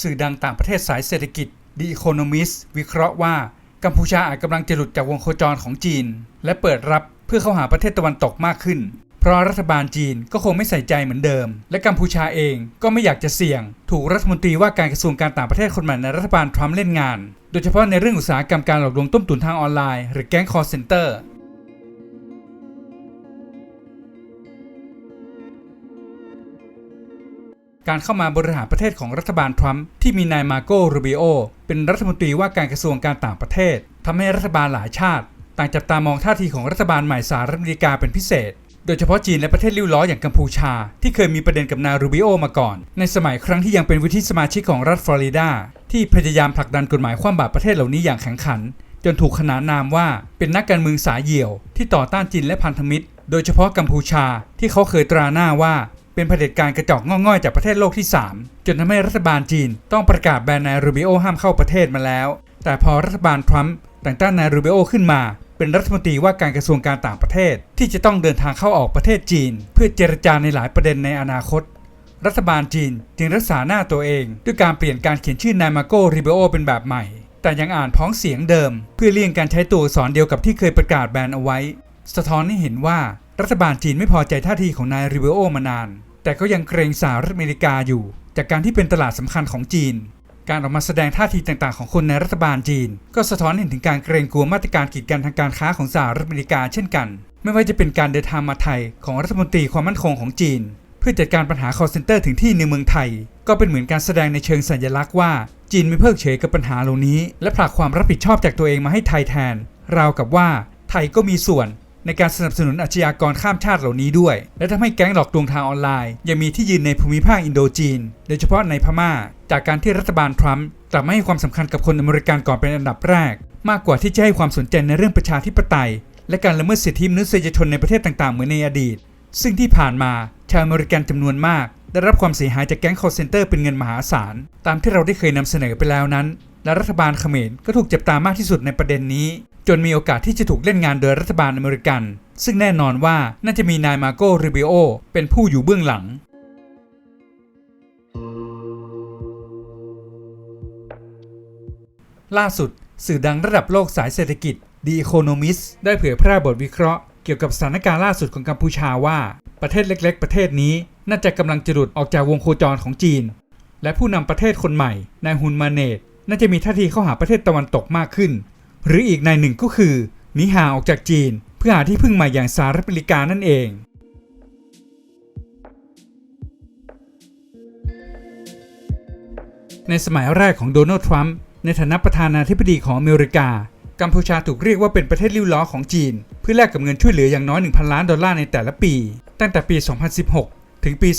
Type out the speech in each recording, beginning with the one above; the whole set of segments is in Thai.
สื่อดังต่างประเทศสายเศรษฐกิจ The Economist วิเคราะห์ว่า กัมพูชาอาจกำลังจะหลุดจากวงโคจรของจีน และเปิดรับเพื่อเข้าหาประเทศตะวันตกมากขึ้น เพราะรัฐบาลจีนก็คงไม่ใส่ใจเหมือนเดิม และกัมพูชาเองก็ไม่อยากจะเสี่ยง ถูกรัฐมนตรีว่าการกระทรวงการต่างประเทศคนใหม่ในรัฐบาลทรัมป์เล่นงาน โดยเฉพาะในเรื่องอุตสาหกรรมการหลอกลวงต้มตุ๋นทางออนไลน์หรือแก๊งคอร์เซนเตอร์ การเข้ามาบริหารประเทศของรัฐบาลทรัมป์ที่มีนายมาโกรูบิโอเป็นรัฐมนตรีว่าการกระทรวงการต่างประเทศทำให้รัฐบาลหลายชาติ ต่างจับตามองท่าทีของรัฐบาลใหม่สหรัฐอเมริกาเป็นพิเศษ โดยเฉพาะจีนและประเทศริ้วล้ออย่างกัมพูชา ที่เคยมีประเด็นกับนายรูบิโอมาก่อน ในสมัยครั้งที่ยังเป็นวุฒิสมาชิกของรัฐฟลอริดาที่พยายามผลักดันกฎหมายคว่ำบาตรประเทศเหล่านี้อย่างแข็งขัน จนถูกขนานนามว่าเป็นนักการเมืองสายเหี่ยว ที่ต่อต้านจีนและพันธมิตร โดยเฉพาะกัมพูชาที่เขาเคยตราหน้าว่า เป็นเผด็จการกระจอกง่อยๆจากประเทศโลกที่ 3 จนทำให้รัฐบาลจีนต้องประกาศแบนนายรูบิโอห้ามเข้าประเทศมาแล้ว แต่พอรัฐบาลทรัมป์แต่งตั้งนายรูบิโอขึ้นมา เป็นรัฐมนตรีว่าการกระทรวงการต่างประเทศ ที่จะต้องเดินทางเข้าออกประเทศจีน เพื่อเจรจาในหลายประเด็นในอนาคต รัฐบาลจีนจึงรักษาหน้าตัวเอง ด้วยการเปลี่ยนการเขียนชื่อนายมาโกริเบโอเป็นแบบใหม่ แต่ยังอ่านพ้องเสียงเดิม เพื่อเลี่ยงการใช้ตัวอักษรเดียวกับที่เคยประกาศแบนเอาไว้ สะท้อนให้เห็นว่ารัฐบาลจีนไม่พอใจท่าทีของนายริเบโอมานาน แต่ก็ยังเกรงสหรัฐอเมริกาอยู่ จากการที่เป็นตลาดสำคัญของจีน การออกมาแสดงท่าทีต่างๆของคนในรัฐบาลจีน ก็สะท้อนเห็นถึงการเกรงกลัวมาตรการกีดกันทางการค้าของสหรัฐอเมริกาเช่นกัน ไม่ว่าจะเป็นการเดินทางมาไทยของรัฐมนตรีความมั่นคงของจีน เพื่อจัดการปัญหา call center ถึงที่ในเมืองไทย ก็เป็นเหมือนการแสดงในเชิงสัญลักษณ์ว่าจีนไม่เพิกเฉยกับปัญหาเหล่านี้ และผลักความรับผิดชอบจากตัวเองมาให้ไทยแทนราวกับว่าไทยก็มีส่วน ในการสนับสนุนอาชญากรข้ามชาติเหล่านี้ด้วย และทำให้แก๊งหลอกลวงทางออนไลน์ยังมีที่ยืนในภูมิภาคอินโดจีน โดยเฉพาะในพม่า จากการที่รัฐบาลทรัมป์กลับไม่ให้ความสำคัญกับคนอเมริกันก่อนเป็นอันดับแรก มากกว่าที่จะให้ความสนใจในเรื่องประชาธิปไตย และการละเมิดสิทธิมนุษยชนในประเทศต่างๆ เหมือนในอดีต ซึ่งที่ผ่านมาชาวอเมริกันจำนวนมาก ได้รับความเสียหายจากแก๊ง call center เป็นเงินมหาศาลตามที่เราได้เคยนำเสนอไปแล้วนั้นและรัฐบาลเขมรก็ถูกจับตามากที่สุดในประเด็นนี้ จนมีโอกาสที่จะถูกเล่นงานโดยรัฐบาลอเมริกัน ซึ่งแน่นอนว่าน่าจะมีนายมาโกริเบโอเป็นผู้อยู่เบื้องหลัง ล่าสุด สื่อดังระดับโลกสายเศรษฐกิจ The Economist ได้เผยแพร่บทวิเคราะห์เกี่ยวกับสถานการณ์ล่าสุดของกัมพูชาว่า ประเทศเล็ก ๆ ประเทศนี้น่าจะกำลังจะหลุดออกจากวงโคจรของจีน และผู้นำประเทศคนใหม่นายฮุนมาเนตน่าจะมีท่าทีเข้าหาประเทศตะวันตกมากขึ้น หรืออีกนายหนึ่งก็คือหนีห่างออกจากจีน เพื่อหาที่พึ่งใหม่อย่างสหรัฐอเมริกานั่นเอง ในสมัยแรกของโดนัลด์ทรัมป์ในฐานะประธานาธิบดีของอเมริกา กัมพูชาถูกเรียกว่าเป็นประเทศริ้วล้อของจีน เพื่อแลกกับเงินช่วยเหลืออย่างน้อย 1,000 ล้านดอลลาร์ในแต่ละปี ตั้งแต่ปี 2016 ถึงปี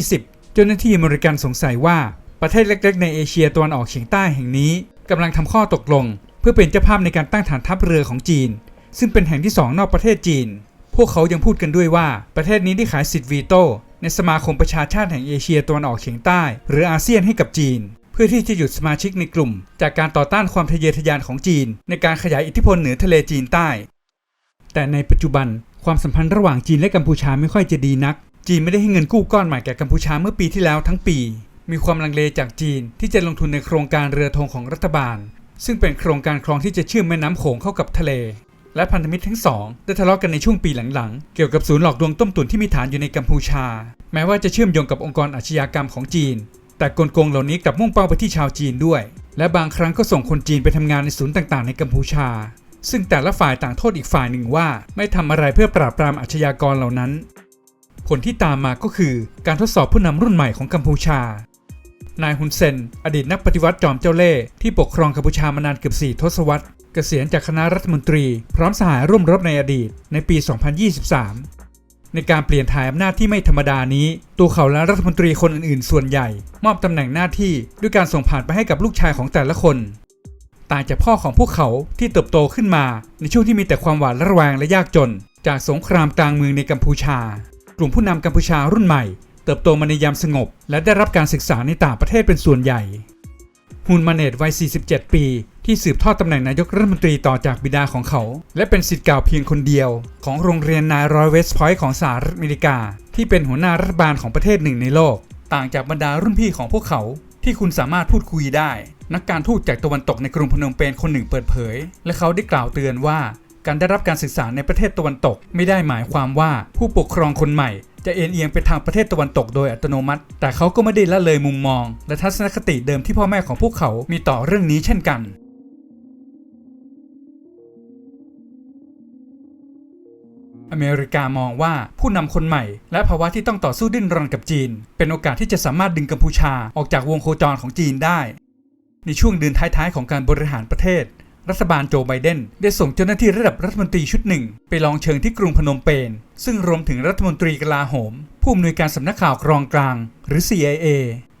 2020 เจ้าหน้าที่อเมริกันสงสัยว่าประเทศเล็ก ๆ ในเอเชียตะวันออกเฉียงใต้แห่งนี้กำลังทำข้อตกลง พื่อเป็นเจ้าภาพในการตั้งฐานทัพเรือของจีน ซึ่งเป็นแห่งที่ 2 นอกประเทศจีน พวกเขายังพูดกันด้วยว่าประเทศนี้ได้ขายสิทธิ์วีโต้ในสมาคมประชาชาติแห่งเอเชียตะวันออกเฉียงใต้ หรืออาเซียนให้กับจีน เพื่อที่จะหยุดสมาชิกในกลุ่ม จากการต่อต้านความทะเยอทะยานของจีน ในการขยายอิทธิพลเหนือทะเลจีนใต้ แต่ในปัจจุบันความสัมพันธ์ระหว่างจีนและกัมพูชาไม่ค่อยจะดีนัก จีนไม่ได้ให้เงินกู้ก้อนใหม่แก่กัมพูชาเมื่อปีที่แล้วทั้งปี มีความลังเลจากจีนที่จะลงทุนในโครงการเรือธงของรัฐบาล ซึ่งเป็นโครงการคลองที่จะเชื่อมแม่น้ำโขงเข้ากับทะเล และพันธมิตรทั้งสองได้ทะเลาะกันในช่วงปีหลังๆ เกี่ยวกับศูนย์หลอกลวงต้มตุ๋นที่มีฐานอยู่ในกัมพูชา แม้ว่าจะเชื่อมโยงกับองค์กรอาชญากรรมของจีน แต่กลโกงเหล่านี้กลับมุ่งเป้าไปที่ชาวจีนด้วย และบางครั้งก็ส่งคนจีนไปทำงานในศูนย์ต่างๆ ในกัมพูชา ซึ่งแต่ละฝ่ายต่างโทษอีกฝ่ายหนึ่งว่า ไม่ทำอะไรเพื่อปราบปรามอาชญากรเหล่านั้น ผลที่ตามมาก็คือการทดสอบผู้นำรุ่นใหม่ของกัมพูชา นายฮุนเซน อดีตนักปฏิวัติจอมเจ้าเล่ห์ที่ปกครองกัมพูชามานานเกือบ4ทศวรรษ เกษียณจากคณะรัฐมนตรี พร้อมสหายร่วมรบในอดีตในปี 2023 ในการเปลี่ยนถ่ายอำนาจที่ไม่ธรรมดานี้ ตัวเขาและรัฐมนตรีคนอื่นๆ ส่วนใหญ่ มอบตำแหน่งหน้าที่ด้วยการส่งผ่านไปให้กับลูกชายของแต่ละคน ต่างจากพ่อของพวกเขาที่เติบโตขึ้นมา ในช่วงที่มีแต่ความหวาดระแวงและยากจน จากสงครามกลางเมืองในกัมพูชากลุ่มผู้นำกัมพูชารุ่นใหม่ เติบโตมาในยามสงบ และได้รับการศึกษาในต่างประเทศเป็นส่วนใหญ่ฮุนมาเนตวัย 47 ปี ที่สืบทอดตำแหน่งนายกรัฐมนตรีต่อจากบิดาของเขา และเป็นสิทธิ์เก่าเพียงคนเดียว ของโรงเรียนนายรอยเวสต์พอยต์ของสหรัฐอเมริกา ที่เป็นหัวหน้ารัฐบาลของประเทศหนึ่งในโลก ต่างจากบรรดารุ่นพี่ของพวกเขา ที่คุณสามารถพูดคุยได้ นักการทูตจากตะวันตกในกรุงพนมเปญคนหนึ่งเปิดเผย และเขาได้กล่าวเตือนว่า การได้รับการศึกษาในประเทศตะวันตก ไม่ได้หมายความว่าผู้ปกครองคนใหม่ จะเอ็นเอียงไปทางประเทศตะวันตกโดยอัตโนมัติ แต่เขาก็ไม่ได้ละเลยมุมมอง และทัศนคติเดิมที่พ่อแม่ของพวกเขามีต่อเรื่องนี้เช่นกันอเมริกามองว่าผู้นำคนใหม่ และภาวะที่ต้องต่อสู้ดิ้นรนกับจีน เป็นโอกาสที่จะสามารถดึงกัมพูชาออกจากวงโคจรของจีนได้ ในช่วงเดือนท้ายๆ ของการบริหารประเทศ รัฐบาลโจไบเดนได้ส่งเจ้าหน้าที่ระดับรัฐมนตรีชุดหนึ่ง ไปลองเชิงที่กรุงพนมเปญซึ่งรวมถึงรัฐมนตรีกลาโหม ผู้อำนวยการสำนักข่าวกรองกลาง หรือ CIA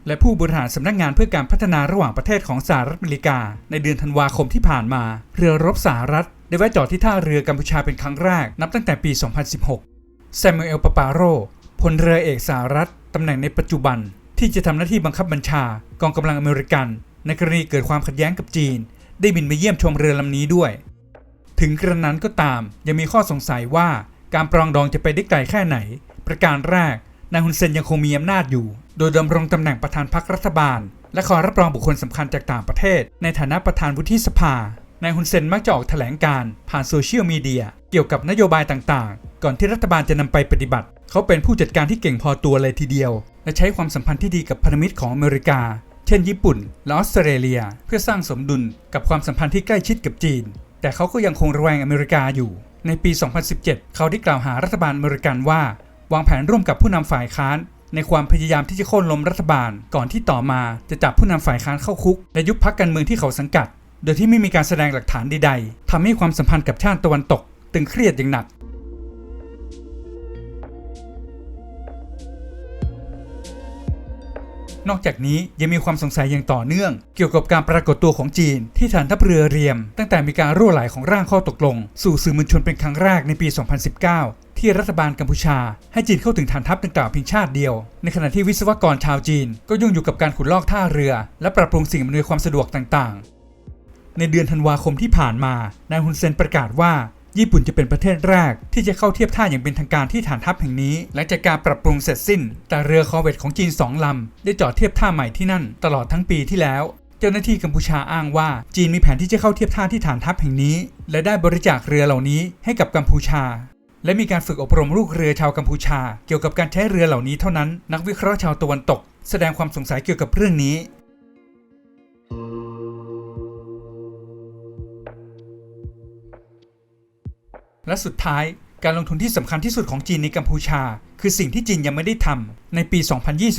และผู้บริหารสำนักงานเพื่อการพัฒนาระหว่างประเทศของสหรัฐอเมริกา ในเดือนธันวาคมที่ผ่านมา เรือรบสหรัฐ ได้แวะจอดที่ท่าเรือกัมพูชาเป็นครั้งแรกนับตั้งแต่ปี 2016 แซมมูเอลปาปาโรพลเรือเอกสหรัฐตำแหน่งในปัจจุบัน ที่จะทำหน้าที่บังคับบัญชากองกำลังอเมริกัน ในกรณีเกิดความขัดแย้งกับจีน ได้บินไปเยี่ยมชมเรือลำนี้ด้วย ถึงกระนั้นก็ตามยังมีข้อสงสัยว่าการปรองดองจะไปได้ไกลแค่ไหน ประการแรกนายฮุนเซนยังคงมีอำนาจอยู่ โดยดำรงตำแหน่งประธานพรรครัฐบาล และขอรับรองบุคคลสำคัญจากต่างประเทศ ในฐานะประธานวุฒิสภานายฮุนเซนมักจะออกแถลงการ์ผ่านโซเชียลมีเดียเกี่ยวกับนโยบายต่างๆ ก่อนที่รัฐบาลจะนำไปปฏิบัติ เขาเป็นผู้จัดการที่เก่งพอตัวเลยทีเดียว และใช้ความสัมพันธ์ที่ดีกับพันธมิตรของอเมริกา เช่นญี่ปุ่นและออสเตรเลีย เพื่อสร้างสมดุลกับความสัมพันธ์ที่ใกล้ชิดกับจีน แต่เขาก็ยังคงระแวงอเมริกาอยู่ ในปี 2017 เขาได้กล่าวหารัฐบาลอเมริกันว่า วางแผนร่วมกับผู้นำฝ่ายค้าน ในความพยายามที่จะโค่นล้มรัฐบาล ก่อนที่ต่อมาจะจับผู้นำฝ่ายค้านเข้าคุก และยุบพักการเมืองที่เขาสังกัด โดยที่ไม่มีการแสดงหลักฐานใดๆทำให้ความสัมพันธ์กับชาติตะวันตก ตึงเครียดอย่างหนัก นอกจากนี้ยังมีความสงสัยอย่างต่อเนื่อง เกี่ยวกับการปรากฏตัวของจีน ที่ฐานทัพเรือเรียม ตั้งแต่มีการรั่วไหลของร่างข้อตกลง สู่สื่อมวลชนเป็นครั้งแรกในปี 2019ที่รัฐบาลกัมพูชา ให้จีนเข้าถึงฐานทัพดังกล่าวเพียงชาติเดียว ในขณะที่วิศวกรชาวจีน ก็ยุ่งอยู่กับการขุดลอกท่าเรือ และปรับปรุงสิ่งอำนวยความสะดวกต่างๆ ในเดือนธันวาคมที่ผ่านมานายฮุนเซนประกาศว่า ญี่ปุ่นจะเป็นประเทศแรก ที่จะเข้าเทียบท่าอย่างเป็นทางการที่ฐานทัพแห่งนี้ หลังจากการปรับปรุงเสร็จสิ้น แต่เรือคอเวตของจีนสองลำ ได้จอดเทียบท่าใหม่ที่นั่น ตลอดทั้งปีที่แล้ว เจ้าหน้าที่กัมพูชาอ้างว่า จีนมีแผนที่จะเข้าเทียบท่าที่ฐานทัพแห่งนี้ และได้บริจาคเรือเหล่านี้ให้กับกัมพูชา และมีการฝึกอบรมลูกเรือชาวกัมพูชา เกี่ยวกับการใช้เรือเหล่านี้เท่านั้น นักวิเคราะห์ชาวตะวันตก แสดงความสงสัยเกี่ยวกับเรื่องนี้ และสุดท้ายการลงทุนที่สำคัญที่สุดของจีนในกัมพูชา คือสิ่งที่จีนยังไม่ได้ทำในปี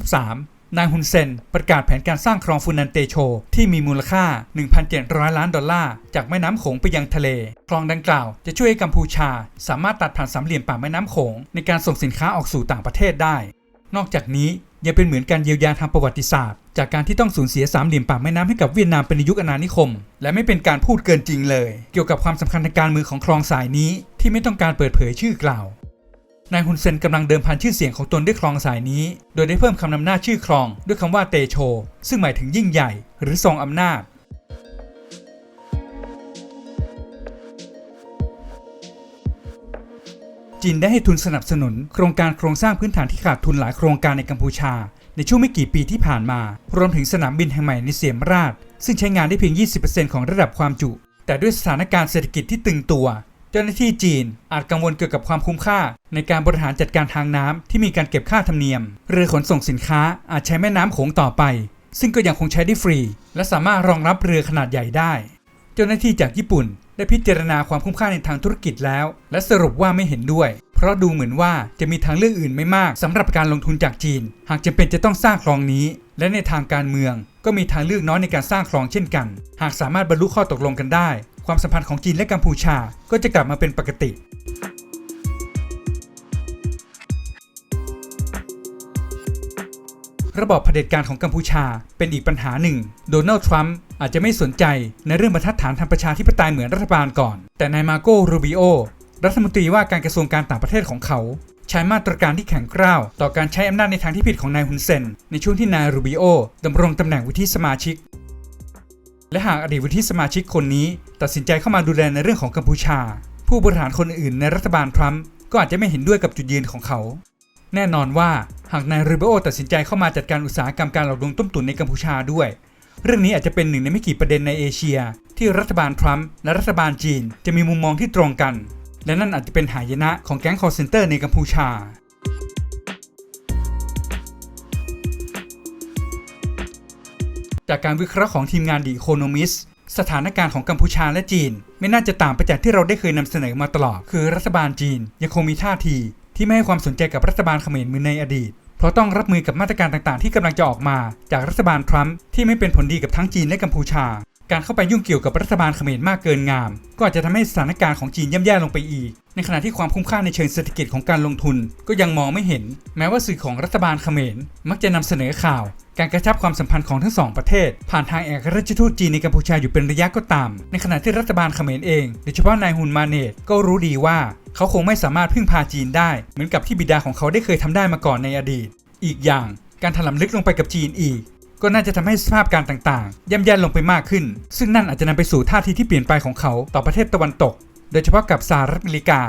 2023 นายฮุนเซนประกาศแผนการสร้างคลองฟูนันเตโช ที่มีมูลค่า 1,700 ล้านดอลลาร์ จากแม่น้ำโขงไปยังทะเล คลองดังกล่าวจะช่วยให้กัมพูชา สามารถตัดผ่านสามเหลี่ยมป่าแม่น้ำโขงในการส่งสินค้าออกสู่ต่างประเทศได้ นอกจากนี้ยังเป็นเหมือนการเยียวยาทางประวัติศาสตร์ จากการที่ต้องสูญเสียสามเหลี่ยมป่าแม่น้ำให้กับเวียดนามเป็นยุคอาณานิคม และไม่เป็นการพูดเกินจริงเลย เกี่ยวกับความสำคัญทางการเมืองของคลองสายนี้ที่ไม่ต้องการเปิดเผยชื่อกล่าวนายฮุนเซนกำลังเดิมพันชื่อเสียงของตนด้วยคลองสายนี้ โดยได้เพิ่มคำนำหน้าชื่อคลองด้วยคำว่าเตโช ซึ่งหมายถึงยิ่งใหญ่ หรือทรงอำนาจ จีนได้ให้ทุนสนับสนุน โครงการโครงสร้างพื้นฐานที่ขาดทุนหลายโครงการในกัมพูชา ในช่วงไม่กี่ปีที่ผ่านมา รวมถึงสนามบินแห่งใหม่ในเสียมราช ซึ่งใช้งานได้เพียง 20%ของระดับความจุ แต่ด้วยสถานการณ์เศรษฐกิจที่ตึงตัว เจ้าหน้าที่จีนอาจกังวลเกี่ยวกับความคุ้มค่า ในการบริหารจัดการทางน้ำที่มีการเก็บค่าธรรมเนียม เรือขนส่งสินค้าอาจใช้แม่น้ำโขงต่อไป ซึ่งก็ยังคงใช้ได้ฟรี และสามารถรองรับเรือขนาดใหญ่ได้ เจ้าหน้าที่จากญี่ปุ่น ได้พิจารณาความคุ้มค่าในทางธุรกิจแล้ว และสรุปว่าไม่เห็นด้วย เพราะดูเหมือนว่าจะมีทางเลือกอื่นไม่มากสำหรับการลงทุนจากจีน หากจำเป็นจะต้องสร้างคลองนี้ และในทางการเมือง ก็มีทางเลือกน้อยในการสร้างคลองเช่นกัน หากสามารถบรรลุข้อตกลงกันได้ ความสัมพันธ์ของจีนและกัมพูชาก็จะกลับมาเป็นปกติ ระบอบเผด็จการของกัมพูชา เป็นอีกปัญหาหนึ่ง โดนัลด์ทรัมป์อาจจะไม่สนใจในเรื่องบรรทัดฐานทางประชาธิปไตยเหมือนรัฐบาลก่อน แต่นายมาโกรูบิโอรัฐมนตรีว่าการกระทรวงการต่างประเทศของเขา ใช้มาตรการที่แข็งกร้าว ต่อการใช้อำนาจในทางที่ผิดของนายฮุนเซน ในช่วงที่นายรูบิโอดำรงตำแหน่งวุฒิสมาชิก และหากอดีตวุฒิสมาชิกคนนี้ ตัดสินใจเข้ามาดูแลในเรื่องของกัมพูชา ผู้บริหารคนอื่นในรัฐบาลทรัมป์ก็อาจจะไม่เห็นด้วยกับจุดยืนของเขา แน่นอนว่า หากนายรูเบโอตัดสินใจเข้ามาจัดการอุตสาหกรรมการหลอกลวงต้มตุ๋นในกัมพูชาด้วย เรื่องนี้อาจจะเป็นหนึ่งในไม่กี่ประเด็นในเอเชีย ที่รัฐบาลทรัมป์และรัฐบาลจีนจะมีมุมมองที่ตรงกัน และนั่นอาจจะเป็นหายนะของแก๊งคอร์เซนเตอร์ในกัมพูชาจากการวิเคราะห์ของทีมงานดีโคโนมิสสถานการณ์ของกัมพูชาและจีน ไม่น่าจะต่างไปจากที่เราได้เคยนำเสนอมาตลอด คือรัฐบาลจีนยังคงมีท่าที ที่ไม่ให้ความสนใจกับรัฐบาลเขมรมือในอดีต เพราะต้องรับมือกับมาตรการต่างๆ ที่กำลังจะออกมา จากรัฐบาลทรัมป์ที่ไม่เป็นผลดีกับทั้งจีนและกัมพูชา การเข้าไปยุ่งเกี่ยวกับรัฐบาลเขมรมากเกินงาม ก็อาจจะทำให้สถานการณ์ของจีนย่ำแย่ลงไปอีก ในขณะที่ความคุ้มค่าในเชิงเศรษฐกิจของการลงทุน ก็ยังมองไม่เห็น แม้ว่าสื่อของรัฐบาลเขมรมักจะนำเสนอข่าวการกระชับความสัมพันธ์ของทั้งสองประเทศ ผ่านทางเอกราชทูตจีนในกัมพูชาอยู่เป็นระยะก็ตาม ในขณะที่รัฐบาลเขมรเอง โดยเฉพาะนายฮุนมาเนตก็รู้ดีว่า เขาคงไม่สามารถพึ่งพาจีนได้ เหมือนกับที่บิดาของเขาได้เคยทำได้มาก่อนในอดีต อีกอย่างการถลำลึกลงไปกับจีนอีก ก็น่าจะทำให้สภาพการต่างๆย่ำแย่ลงไปมากขึ้น ซึ่งนั่นอาจจะนำไปสู่ท่าทีที่เปลี่ยนไปของเขาต่อประเทศตะวันตก โดยเฉพาะกับสหรัฐอเมริกา